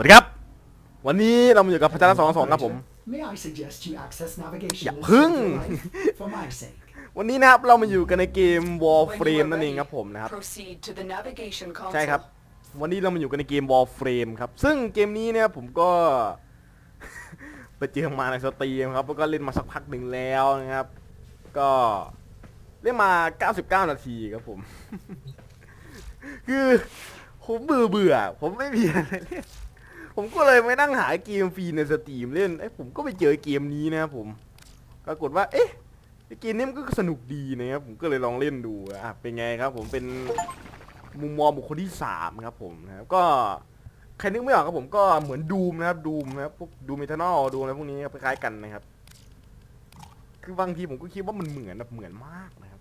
สวัสดีครับ วันนี้เรามาอยู่กับพัฒนาสองสองครับผม May I suggest you access navigation อย่า list พึ่ง with your life for my sake? วันนี้นะครับเรามาอยู่กันในเกม When you Warframe are นั่นเอง ready, ครับผมนะครับ Proceed to the navigation console. ใช่ครับ วันนี้เรามาอยู่กันในเกม Warframe ครับ ซึ่งเกมนี้เนี่ยผมก็ ไปเจอมาในสตรีมครับ แล้วก็เล่นมาสักพักหนึ่งแล้วนะครับ ก็เล่นมา 99 นาทีครับผม คือผมเบื่อเบื่อๆผมไม่มีอะไรเล่น ผมก็เลยไปนั่งหาเกมฟรีในสตรีมเล่นไอ้ผมก็ไปเจอเกมนี้นะครับผม ปรากฏว่า เอ๊ะเกมนี้มันก็สนุกดีนะครับผมก็เลยลองเล่นดูอะเป็นไงครับ ผมเป็นมุมมองบุคคลที่สามครับผมนะครับก็ใครนึกไม่ออกครับผมก็เหมือนดูมนะครับดูมนะครับพวกดูเมทัลดูอะไรพวกนี้ครับคล้ายๆกันนะครับ คือบางทีผมก็คิดว่ามันเหมือนแบบเหมือนมากนะครับ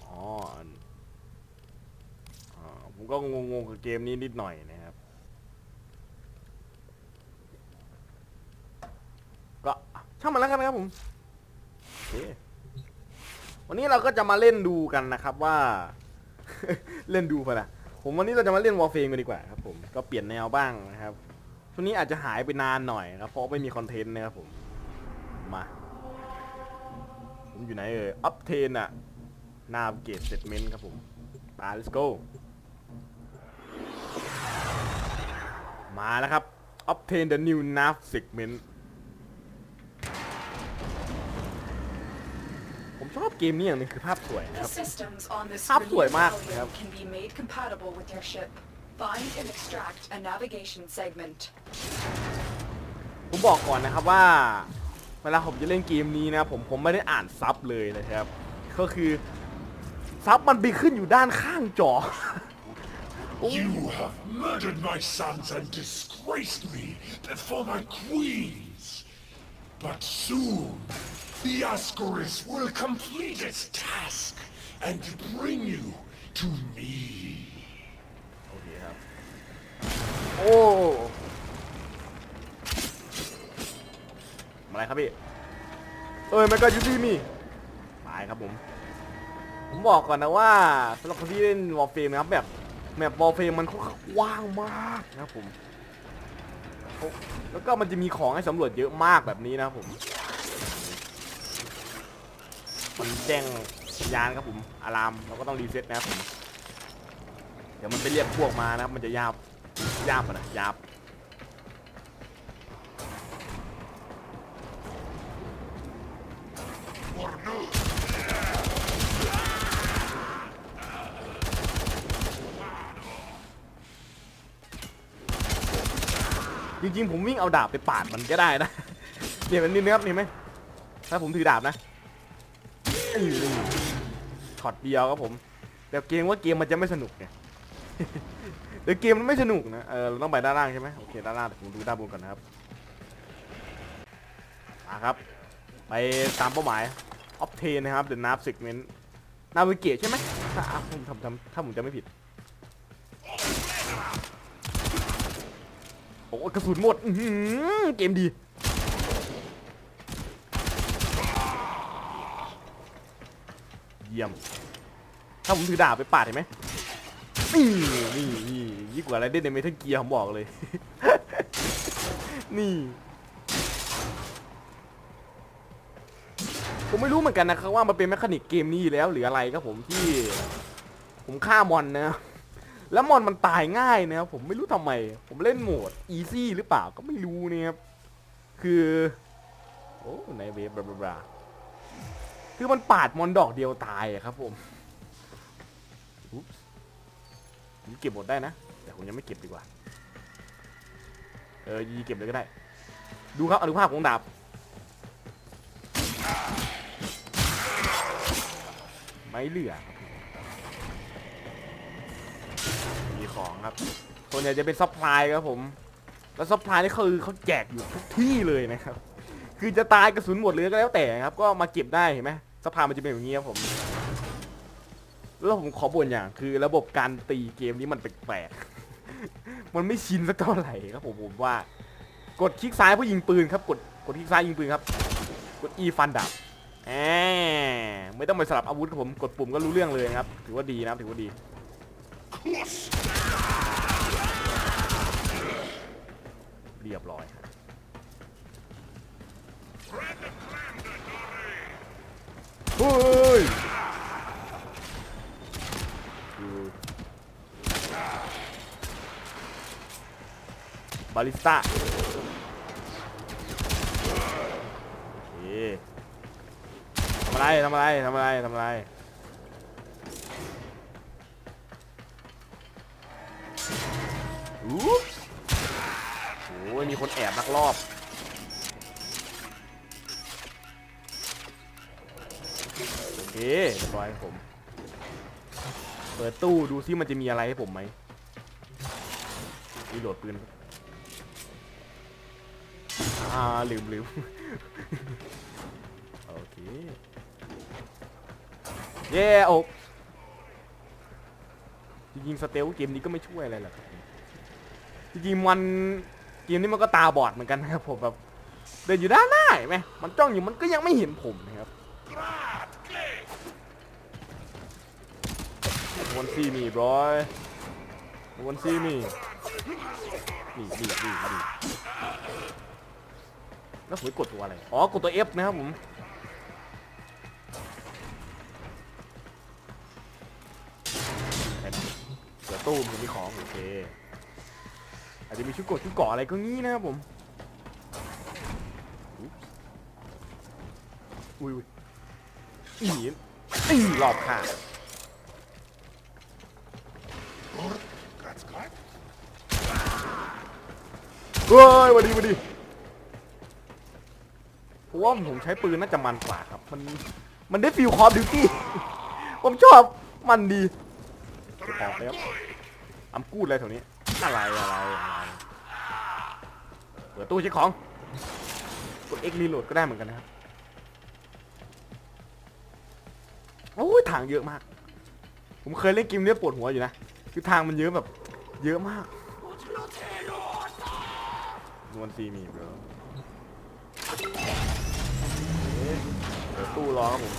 อ๋อผมก็งงๆกับเกมนี้นิดหน่อยนะครับ ก็ ช่างมันแล้วกันนะครับผมโอเควันนี้เราก็จะมาเล่นดูกันนะครับว่า เล่นดูพอนะผมวันนี้เราจะมาเล่นวอลเฟมกันดีกว่าครับผมก็เปลี่ยนแนวบ้างนะครับช่วงนี้อาจจะหายไปนานหน่อยครับเพราะไม่มีคอนเทนต์นะครับผมมาผมอยู่ไหนเอ่ยอัพเทนอะนาเกตเซตเมนต์ครับผมมา let's go มาแล้วครับ obtain the new nav segment ผมชอบ เกมนี้อย่างหนึงคือภาพสวยนะค The รับ systems on this ภาพสวย relief มาก volume ครับ can be made compatible with your ship. Find and extract a navigation segment. ผมบอกก่อนนะครับว่า เวลาผมจะเล่นเกมนี้นะผมผมไม่ได้อ่านซับเลยนะครับ ก็คือซับมันไปขึ้นอยู่ด้านข้างจอ You have murdered my sons and disgraced me before my queens. But soon, the Ascaris will complete its task and bring you to me. โอเคครับ โอ้มาอะไรครับพี่เอ้ยมันก็ยูซี่มีตายครับผม ผมบอกก่อนนะว่าสำหรับคนที่เล่นวอลเฟมนะครับแบบแมปวอลเฟมมันค่อนข้างกว้างมากนะครับผม แล้วก็มันจะมีของให้สำรวจเยอะมากแบบนี้นะครับผม มันแจ้งสัญญาณครับผมอะลามเราก็ต้องรีเซ็ตนะครับผมเดี๋ยวมันไปเรียกพวกมานะครับมันจะยาบยาบอะนะยาบจริงๆผมวิ่งเอาดาบไปปาดมันก็ได้นะเนี่ยมันนี่นะครับเห็นไหมถ้าผมถือดาบนะ ช็อตเดียวครับผม แต่เกมว่าเกมมันจะไม่สนุกเดี๋ยวเกมมันไม่สนุกนะ เออเราต้องไปด้านล่างใช่ไหมโอเคด้านล่างเดี๋ยวผมดูด้านบนก่อนนะครับมาครับ ไปตามเป้าหมาย obtain นะครับ the nav segment navigate ใช่ไหมถ้าผมทำทำถ้าผมจะไม่ผิดโอ้กระสุนหมดเกมดี เยี่ยม ถ้าผมถือดาบไปปาดเห็นไหมนี่นี่นี่ยิ่งกว่าอะไรเด่นในเมทัลเกียร์ผมบอกเลย นี่ ผมไม่รู้เหมือนกันนะครับว่ามันเป็นแมคานิกเกมนี้อยู่แล้วหรืออะไรครับผมที่ ผมฆ่ามอนนะแล้วมอนมันตายง่ายนะครับผมไม่รู้ทำไม ผมเล่นโหมดอีซี่หรือเปล่าก็ไม่รู้นะครับคือ โอ้ในเวฟบลาบลาบลา คือมันปาดมอนดอกเดียวตายอะครับผมอุ๊ปส์ผมเก็บหมดได้นะ แต่ผมยังไม่เก็บดีกว่า เออยีเก็บเลยก็ได้ ดูครับอนุภาพของดาบ ไม่เหลือครับมีของครับส่วนใหญ่จะเป็นซัพพลายครับผม แล้วซัพพลายนี่คือเขาแจกอยู่ทุกที่เลยนะครับ คือจะตายกระสุนหมดเลยก็แล้วแต่ครับ ก็มาเก็บได้เห็นไหม สภามันจะเป็นอย่างนี้ครับผม แล้วผมขอบ่นอย่างคือ ระบบการตีเกมนี้มันแปลกๆ มันไม่ชินสักเท่าไหร่ครับผมผมว่า กดคลิกซ้ายเพื่อยิงปืนครับ กดกดคลิกซ้ายยิงปืนครับ กด E ฟันดาบแอไม่ต้องไปสลับอาวุธผมกดปุ่มก็รู้เรื่องเลยครับ ถือว่าดีนะถือว่าดีเรียบร้อย ฮ้ยบาริสต้าทำอะไรทำอะไรทำอะไรทำอะไรโอ้ยมีคนแอบลักลอบ เคเรียบร้อยผม เปิดตู้ดูซิมันจะมีอะไรให้ผมไหมรีโหลดปืนอ่าลืมลืมโอเค เย้โอบจริงๆสเตลเกมนี้ก็ไม่ช่วยอะไรหรอกจริงๆมันเกมนี้มันก็ตาบอดเหมือนกันนะครับผมแบบเดินอยู่ด้านหน้าเห็นไหมมันจ้องอยู่มันก็ยังไม่เห็นผมนะครับ วันซีมีบรอยวันซีมีนี่นี่นี่นี่แล้วผมกดตัวอะไร อ๋อ กดตัว F นะครับผม เดี๋ยวตู้มันมีของโอเค อาจจะมีชุดกดชุดเกาะอะไรก็งี้นะครับผม อุ้ยอุ้ยอีอีหลอบค่ะ เฮ้ยมาดีมาดีผมว่าผมใช้ปืนน่าจะมันกว่าครับ มัน มันได้ฟิลคอร์ดิวตี้ ผมชอบ มันดีเก็บของแล้วอัมกูดอะไรแถวนี้ อะไรอะไรอะไรเปิดตู้เช็คของ กด X reload ก็ได้เหมือนกันนะครับ โอ้ยทางเยอะมาก ผมเคยเล่นเกมเนี้ยปวดหัวอยู่นะ คือทางมันเยอะแบบ เยอะมาก นวลซีมีเบรอเปิดตู้รอครับผม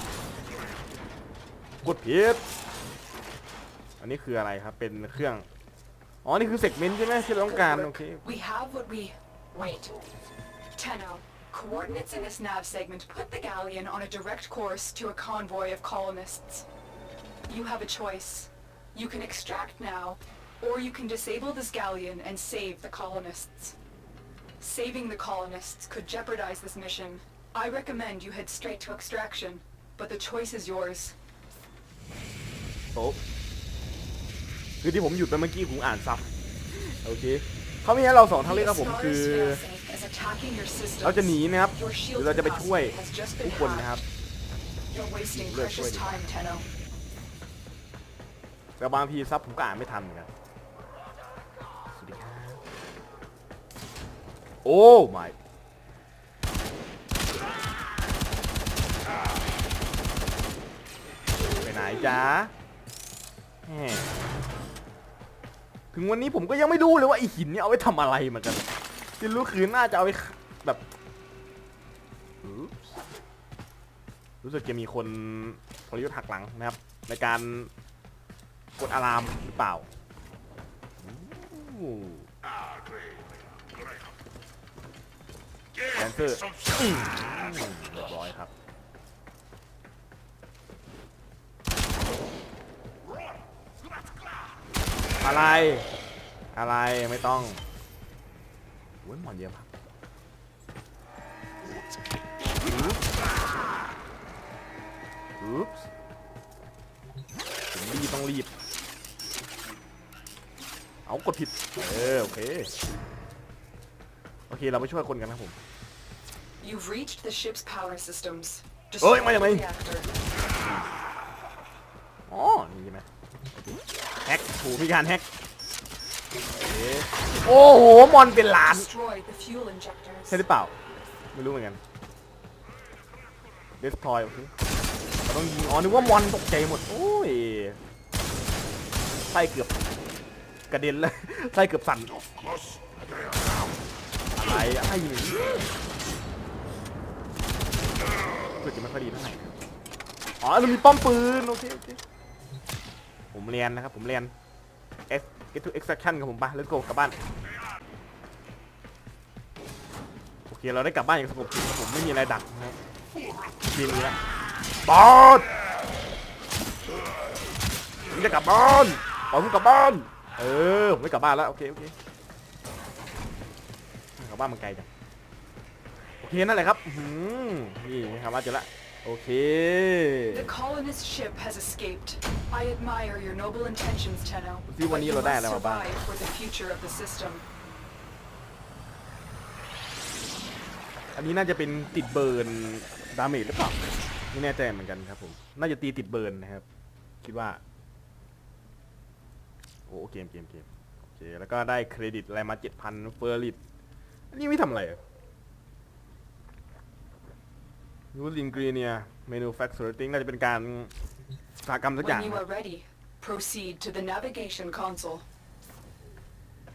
กดผิดอันนี้คืออะไรครับ เป็นเครื่อง อ๋อ นี่คือเซกเมนต์ใช่ไหมที่เราต้องการ โอเค We have what we... Wait. Tenno, coordinates in this nav segment put the galleon on a direct course to a convoy of colonists. You have a choice. You can extract now, or you can disable this galleon and save the colonists. Saving the colonists could jeopardize this mission. I recommend you head straight to extraction, but the choice is yours. โต๊ะคือที่ผมหยุดไปเมื่อกี้ผมอ่านซับโอเคเขามีให้เราสองทางเลือกครับผมคือ เราจะหนีนะครับหรือเราจะไปช่วยทุกคนนะครับ You're wasting Look, precious wait. time, Tenno. แต่บางทีซับผมก็อ่านไม่ทันเหมือนกัน โอ้ my ไปไหนจ๊ะแหมถึงวันนี้ผมก็ยังไม่รู้เลยว่าไอหินเนี่ยเอาไว้ทำอะไรเหมือนกันที่รู้คือน่าจะเอาไว้แบบ รู้สึกจะมีคนพลยุทธ์หักหลังนะครับ ในการกดอะลามหรือเปล่า อู้ Give Answer. me some อืม shit. เรียบร้อยครับอะไร อะไรไม่ต้องโอ้ยหมอนเยอะมากอุ๊บผมรีบต้องรีบ เอากดผิด เออ โอเค โอเค เราไปช่วยคนกันนะผม You've reached the ship's power systems. Oi, Destroy mày, the mày. reactor. อ๋อนี่ใช่ไหมแฮกถูกมีการแฮกโอเคโอ้โห มอนเป็นล้าน Destroy the fuel injectors. ใช่หรือเปล่า ไม่รู้เหมือนกัน เดสทอยโอเคเราต้องยิงอ๋อนึกว่ามอนตกใจหมด โอ้ยไส้เกือบ กระเด็นเลย ไส้เกือบสั่น Of course, they are now. อะไรอะไรอยู่นี่ เกิดจะไม่ค่อยดีเท่าไหร่อ๋อเรามีป้อมปืนโอเคโอเคผมเรียนนะครับผมเรียน S get to extraction กับผมปะ let's go กลับบ้านโอเคเราได้กลับบ้านอย่างสงบสุขครับผมไม่มีอะไรดักนะครับทีนี้ละบอสผมจะกลับบ้านบอกผมกลับบ้านเออผมไม่กลับบ้านแล้วโอเคโอเคกลับบ้านมันไกลจัง เคนั่นแหละครับอื้อหือนี่ครับว่าเจอละโอเค The colonist ship has escaped. I admire your noble intentions, Tenno. ซิวัน But นี้ you เราได้ must อะไรมาบ้าง survive for the future of the system. อันนี้น่าจะเป็นติดเบิร์นดาเมจหรือเปล่าไม่แน่ใจเหมือนกันครับผมน่าจะตีติดเบิร์นนะครับ คิดว่า โอ้เกมเกมเกมโอเคแล้วก็ได้เครดิตอะไรมาเจ็ดพันเฟอร์ลิตอันนี้ไม่ทำอะไรอะ ยูรินกรีเนียเมนูแฟคชั่นติ้งน่าจะเป็นการอุตสาหกรรมสักอย่าง When you นะ are ready, proceed to the navigation console.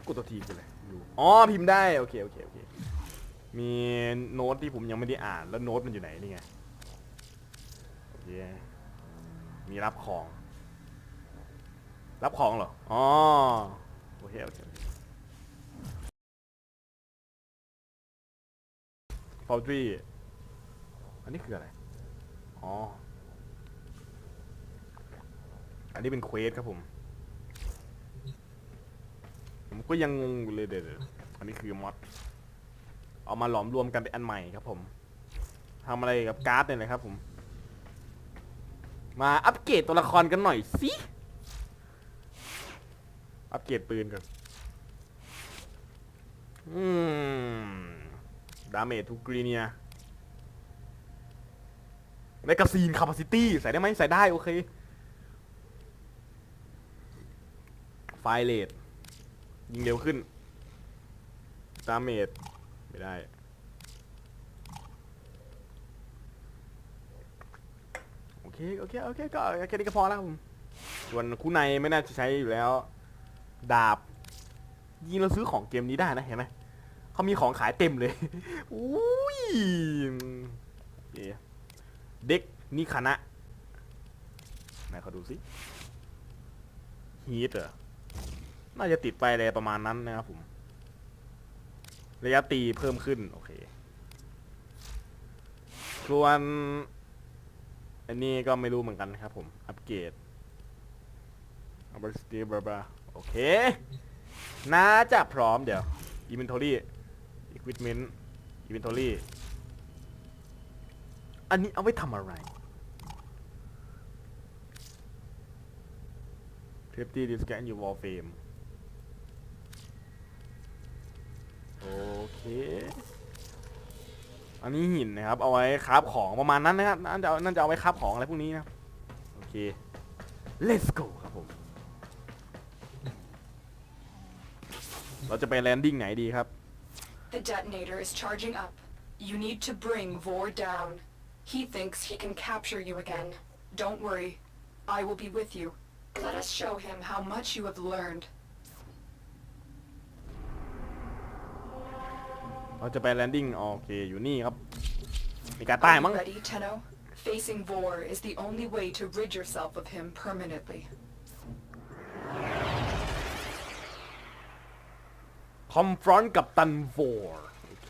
กดตัวทีกันเลยดูอ๋อพิมพ์ได้ โอเค โอเค โอเค มีโน้ตที่ผมยังไม่ได้อ่านแล้วโน้ตมันอยู่ไหนนี่ไง โอเค มีรับของ รับของเหรอ อ๋อ โอเค โอเคฟอลทรี อันนี้คืออะไร อ๋อ อันนี้เป็นเควสครับผม ผมก็ยังงงอยู่เลยเดี๋ยวอันนี้คือมอดเอามาหลอมรวมกันเป็นอันใหม่ครับผมทำอะไรกับการ์ดเนี่ยนะครับผม มาอัปเกรดตัวละครกันหน่อยสิอัปเกรดปืนกันอืม ดาเมจทูกรีเนีย แมกกาซีนคาปาซิตี้ใส่ได้ไหมใส่ได้โอเค ไฟเลทยิงเร็วขึ้นดาเมจไม่ได้ โอเค โอเค โอเค ก็แค่นี้ก็พอแล้วครับผมส่วนคู่ในไม่น่าจะใช้อยู่แล้ว ดาบ ยิงเราซื้อของเกมนี้ได้นะเห็นไหมเขามีของขายเต็มเลย อุ้ยเเด็กนี่คณะไหนเขาดูสิฮีทเหรอ น่าจะติดไปอะไรประมาณนั้นนะครับผม ระยะตีเพิ่มขึ้น โอเค ส่วน อันนี้ก็ไม่รู้เหมือนกันนะครับผม อัปเกรดอัปเกรดบบาโอเค น่าจะพร้อมเดี๋ยว Inventory Equipment Inventory อันนี้เอาไว้ทำอะไร Safety Discan อยู่ Wall Frame โอเค อันนี้หินนะครับ เอาไว้คราฟของประมาณนั้นนะครับน่าจะเอาน่าจะเอาไว้คราฟของอะไรพวกนี้นะครับโอเค let's go ครับผม เราจะไปแลนดิ้งไหนดีครับ The detonator is charging up. You need to bring Vor down. He thinks he can capture you again. Don't worry. I will be with you. Let us show him how much you have learned. เราจะไปแลนดิ้งโอเค อยู่นี่ครับ มีการใต้ Are มั้ง you ready, Tenno? Facing Vor is the only way to rid yourself of him permanently. คอมฟรอนต์กับตันโวร์โอเค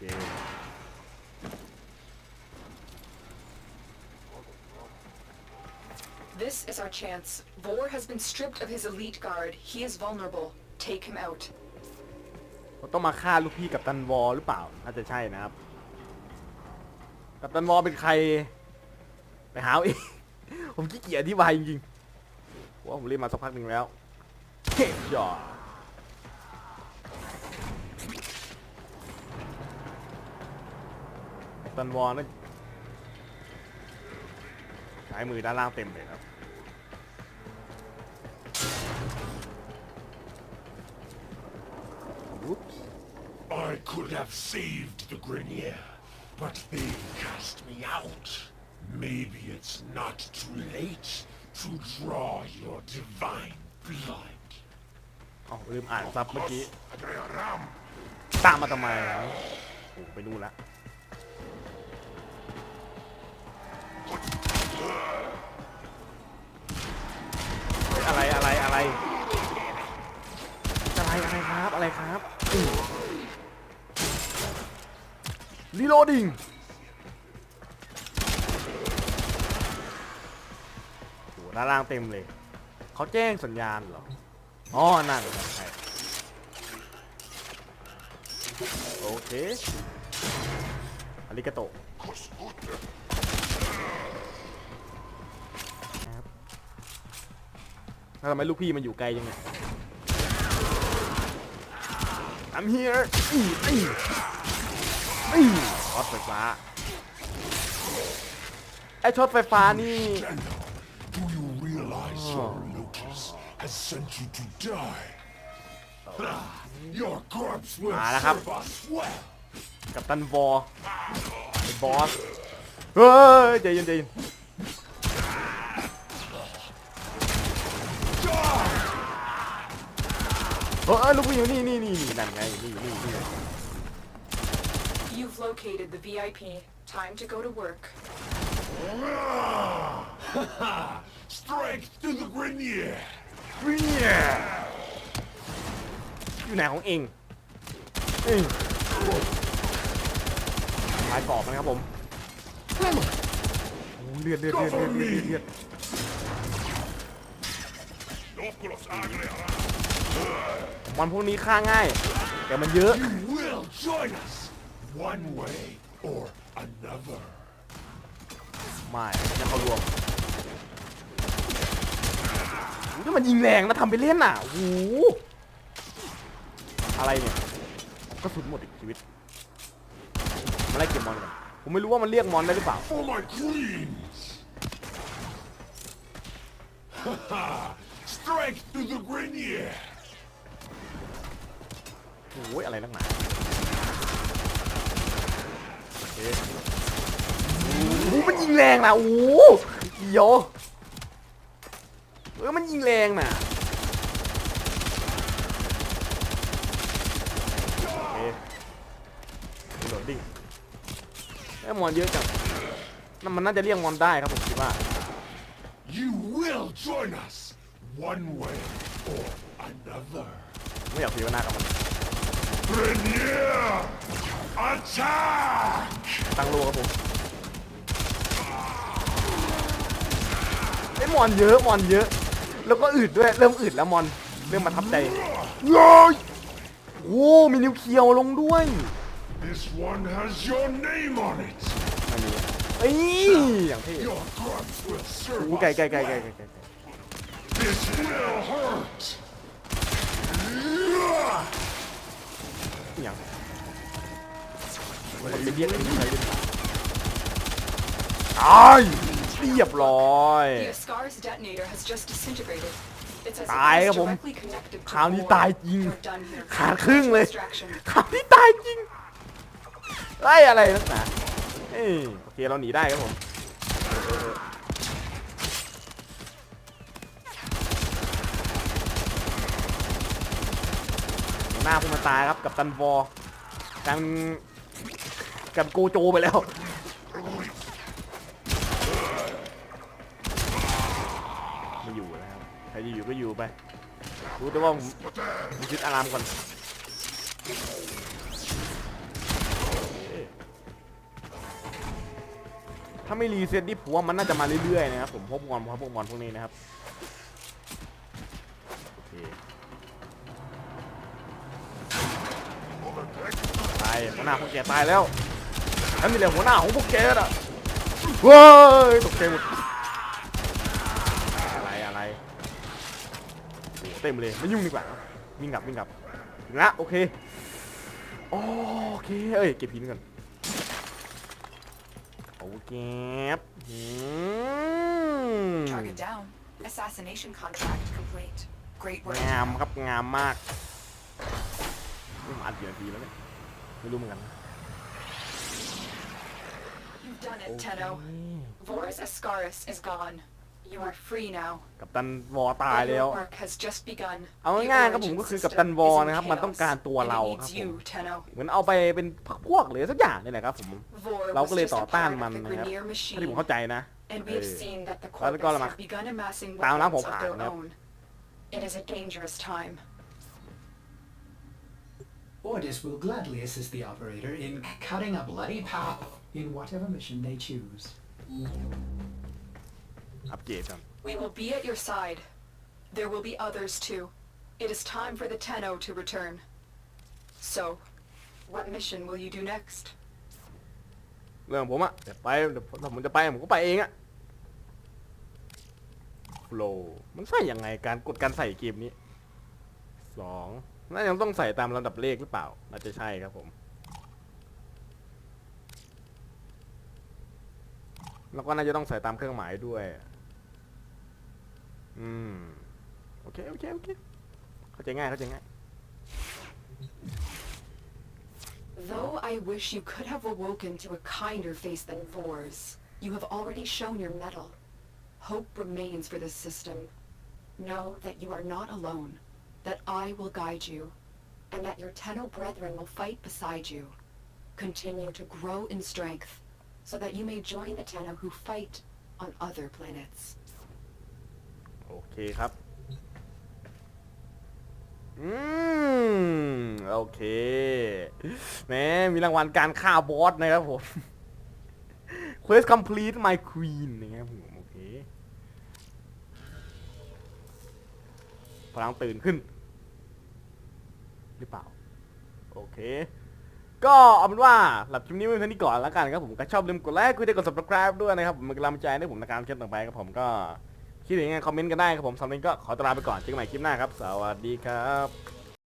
This is our chance. Vor has been stripped of his elite guard. He is vulnerable. Take him out. ต้องมาฆ่าลูกพี่กับตันวอลหรือเปล่าน่าจะใช่นะครับ กับตันวอลเป็นใคร ไปหาเอง ผมขี้เกียจอธิบายจริงๆว่าผมเล่นมาสักพักหนึ่งแล้วเฮ้ยจอตันวอลนั่น สายมือด้านล่างเต็มเลยครับ Whoops. I could have saved the Grenier, but they cast me out. Maybe it's not too late to draw your divine blood. เอาลืมอ่านซับเมื่อกี้ Adrearam ตามมาทำไมอะโอ้ไปนู่นละ อะไรอะไรอะไรอะไรครับอะไรครับรีโหลดิงด้านล่างเต็มเลยเขาแจ้งสัญญาณเหรออ๋อนั่นใช่โอเคอาริกาโตะครับ แล้วทำไมลูกพี่มันอยู่ไกลยังไง I'm here อีอีอีช็อตไฟฟ้า ไอช็อตไฟฟ้านี่ Do you realize your Lotus has sent you to die? Your corpse will มาแล้วครับ serve us well. กับตันวอร์ไอ้บอส เฮ้ยใจเย็นใจเย็น เฮ้ยลูกพี่อยู่นี่นี่นี่นี่นั่นไงนี่นี่นี่ You've located the VIP. Time to go to work. Strength to the Grenier! อยู่ไหนของเองเอ้ยลายกรอบนะครับผมโอ้เลือดเลือดเลือดเลือดเลือดเลือด มันพวกนี้ฆ่าง่าย แต่มันเยอะ will join us one way or another. ไม่จะเข้ารวมโอ้โหนี่มันยิงแรงนะทำไปเล่นน่ะโอ้โหอะไรเนี่ยกระสุนหมดอีกชีวิตมาไล่เก็บมอนกันผมไม่รู้ว่ามันเรียกมอนได้หรือเปล่า For my queens! Strength to the Grenier! โอ้ยอะไรนักหนาโอเคโอ้โหมันยิงแรงนะโอ้โหเดี๋ยวเออมันยิงแรงน่ะโอเคโหลดดิ้งไอ้มอนเยอะจังนั่นมันน่าจะเรียกมอนได้ครับผมคิดว่า You will join us, one way or another. ไม่อยากพีว่าหน้ากับมัน Grenier! Attack! ตั้งโลครับผมไอ้มอนเยอะมอนเยอะ แล้วก็อืดด้วย เริ่มอืดแล้วมอนเริ่มมาทับใจโย้ยโอ้มีนิวเคลียร์ลงด้วย This one has your name on it. อันนี้เอ้ยอย่างเท่ Your corpse will serve อู้ไกล us ไกลไกลไกล well. ไกลไกล This will hurt. อย่างมันไปเรียกไอ้นี่ใครเล่นตายเรียบร้อย The Ascar's detonator has just disintegrated. It's as if ตาย it ครับ was ผม directly connected to คราวนี้ Vor. ตายจริง You're done here. ขาดครึ่งเลย Distraction. ข่าวที่ตายจริงไอ้ยอะไรนักหนาเอ้ยโอเคเราหนีได้ครับผมเออเออ หน้าพวกมันตายครับกับตันวอร์กันกับโกโจไปแล้วไม่อยู่แล้วครับใครจะอยู่ก็อยู่ไปรู้แต่ว่าผมผมคิดอารามก่อนถ้าไม่รีเซ็ตนี่ผมว่ามันน่าจะมาเรื่อยๆนะครับผมพวกมอนพวกมอนพวกนี้นะครับโอเคตายหัวหน้าพวกแกตายแล้วนั่นนี่แหละหัวหน้าของพวกแกน่ะเว้ยตกใจหมดอะไรอะไรโอ้โหเต็มเลยไม่ยุ่งดีกว่าวิ่งกลับวิ่งกลับถึงละโอเคโอเคเอ้ยเก็บพินก่อนโอเคครับอืม Target down. Assassination contract complete. Great work. งามครับงามมากนี่ผมอัดกี่นาทีแล้วเนี่ย ไม่รู้เหมือนกัน You've done it, Tenno. Voris Ascaris is gone. You are free now. กับตันวอตายแล้ว Your work has just begun. เอา The ง่ายๆครับผม origin ก็คือ system กับตันวอ is in นะครับ มันต้อง chaos, การตัว and it เรา needs ครับผม you, Tenno. เหมือนเอาไปเป็นพักพวกหรือสักอย่างนี่แหละครับผม Vor เรา was ก็เลย just ต่อ a ต้าน part มัน of the นะครับ Grenier ถ้าที่ผม machine. เข้าใจนะ And เอ we've อ seen that the แล้วก็ corpus เรามา have begun amassing ตามล้างเผา weapons ผ of ลาญ their นะครับ own. It is a dangerous time. Ordis will gladly assist the operator in cutting a bloody path in whatever mission they choose. อัปเกรดกัน We will be at your side. There will be others too. It is time for the Tenno to return. So, what mission will you do next? เรื่องผมอะเดี๋ยวไปเดี๋ยวถ้าผมจะไปผมก็ไปเองอะโฟลมันใส่ยังไงการกดการใส่เกมนี้สอง น่าจะต้องใส่ตามลำดับเลขหรือเปล่าน่าจะใช่ครับผม แล้วก็น่าจะต้องใส่ตามเครื่องหมายด้วย อืม โอเค โอเค โอเค เข้าใจง่าย เข้าใจง่าย Though I wish you could have awoken to a kinder face than Vor's, you have already shown your mettle. Hope remains for this system. Know that you are not alone, that I will guide you, and that your Tenno brethren will fight beside you. Continue to grow in strength, so that you may join the Tenno who fight on other planets. โอเคครับ อืม โอเค แหม มีรางวัลการฆ่าบอสนะครับผม Quest complete my queen นะครับผม โอเค พลังตื่นขึ้น รือเปล่า โอเค ก็เอาเป็นว่าหลับคลิปนี้ไว้เท่านี้ก่อนแล้วกันครับผมก็ชอบลืมกดไลค์กดติดกด subscribe ด้วยนะครับผมเป็นกำลังใจให้ผมในการเช่นต่อไปครับผมก็คิดเห็นยังไงคอมเมนต์กันได้ครับผมสำหรับวันนี้ก็ขอตวลาไปก่อนเจอกันใหม่คลิปหน้าครับ สวัสดีครับ